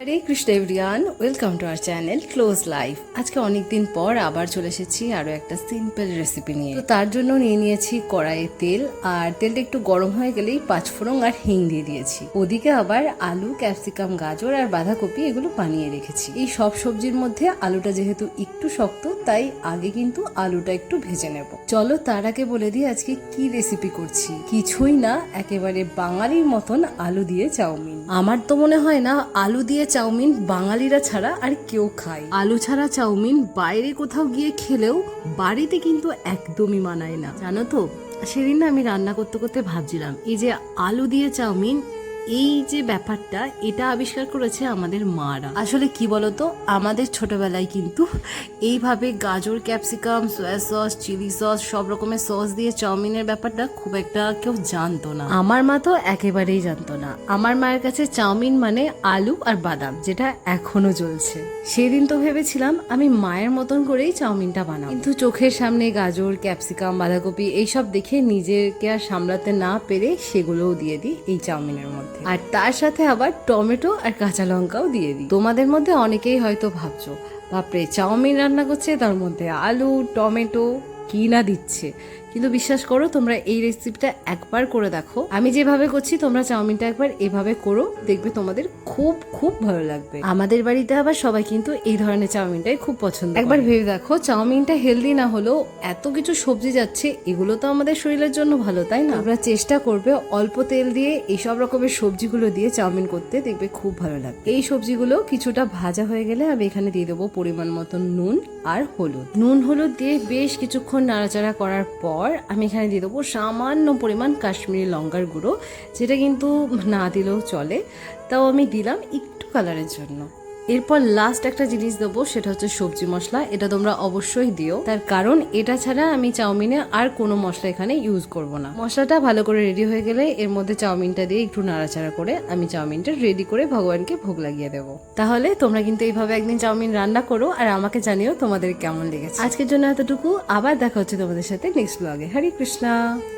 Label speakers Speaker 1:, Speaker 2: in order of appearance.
Speaker 1: Hare Krishna everyone welcome to our channel close life আজকে অনেকদিন পর আবার চলে এসেছি আরও একটা সিম্পল রেসিপি নিয়ে। তার জন্য নিয়ে নিয়েছি কড়াইয়ে তেল, আর তেলটা একটু গরম হয়ে গেলেই পাঁচফোড়ন আর হিং দিয়ে দিয়েছি। ওদিকে আবার আলু, ক্যাপসিকাম, গাজর আর বাঁধাকপি এগুলো বানিয়ে রেখেছি। এই সব সবজির মধ্যে আলুটা যেহেতু একটু শক্ত তাই আগে কিন্তু আলুটা একটু ভেজে নেব। চলো তার আগে বলে দিই আজকে কি রেসিপি করছি। কিছুই না, একেবারে বাঙালির মতন আলু দিয়ে চাউমিন। আমার তো মনে হয় না আলু দিয়ে চাউমিন বাঙালিরা ছাড়া আর কেউ খায়। আলু ছাড়া চাউমিন বাইরে কোথাও গিয়ে খেলেও বাড়িতে কিন্তু একদমই মানায় না। জানো তো, সেদিন না আমি রান্না করতে করতে ভাবছিলাম, এই যে আলু দিয়ে চাউমিন এই যে ব্যাপারটা এটা আবিষ্কার করেছে আমাদের মারা। আসলে কি বলতো আমাদের ছোটবেলায় কিন্তু এইভাবে গাজর capsicum soya sauce chilli sauce সব রকমের সস দিয়ে চাউমিনের ব্যাপারটা খুব একটা কেউ জানতো না। আমার মা তো একেবারেই জানতো না। আমার মায়ের কাছে চাউমিন মানে আলু আর বাদাম যেটা এখনও চলছে সেদিন তো ভেবেছিলাম আমি মায়ের মতন করেই চাউমিনটা বানাবো। কিন্তু চোখের সামনে গাজর ক্যাপসিকাম বাঁধাকপি এইসব দেখে নিজেকে আর সামলাতে না পেরে সেগুলোও দিয়ে দিই এই চাউমিনের মধ্যে। আর তার সাথে আবার টমেটো আর কাঁচা লঙ্কাও দিয়ে দিই। তোমাদের মধ্যে অনেকেই হয়তো ভাবছ, বাপরে, চাউমিন রান্না করছে, তার মধ্যে আলু, টমেটো, কি না দিচ্ছে? কিন্তু বিশ্বাস করো, তোমরা এই রেসিপিটা একবার করে দেখো। আমি যেভাবে করছি, তোমরা চাউমিনটা একবার এভাবে করো, দেখবে তোমাদের খুব খুব ভালো লাগবে। আমাদের বাড়িতে আবার সবাই কিন্তু এই ধরনের চাউমিনটাই খুব পছন্দ একবার ভেবে দেখো, চাউমিনটা হেলদি না হলেও এত কিছু সবজি যাচ্ছে, এগুলো তো আমাদের শরীরের জন্য ভালো, তাই না? তোমরা চেষ্টা করবে অল্প তেল দিয়ে এইসব রকমের সবজিগুলো দিয়ে চাউমিন করতে, দেখবে খুব ভালো লাগবে। এই সবজিগুলো কিছুটা ভাজা হয়ে গেলে আমি এখানে দিয়ে দেবো পরিমাণ মতো নুন আর হলুদ। নুন, হলুদ দিয়ে বেশ কিছুক্ষণ নাড়াচাড়া করার পর আমি এখানে দিয়ে দেবো সামান্য পরিমাণ কাশ্মীরি লঙ্কার গুঁড়ো, যেটা কিন্তু না দিলেও চলে। তাও আমি দিলাম একটু কালারের জন্য। এরপর লাস্ট একটা জিনিস দেবো, সেটা হচ্ছে সবজি মশলা। এটা তোমরা অবশ্যই দিও। তার কারণ, এটা ছাড়া আমি চাউমিনে আর কোনো মশলা এখানে ইউজ করব না। মশলাটা ভালো করে রেডি হয়ে গেলে এর মধ্যে চাউমিনটা দিয়ে একটু নাড়াচাড়া করে আমি চাউমিনটা রেডি করে ভগবানকে ভোগ লাগিয়ে দেবো। তাহলে তোমরা কিন্তু এইভাবে একদিন চাউমিন রান্না করো আর আমাকে জানিও তোমাদের কেমন লেগেছে। আজকের জন্য এতটুকু। আবার দেখা হচ্ছে তোমাদের সাথে নেক্সট ব্লগে হরে কৃষ্ণা!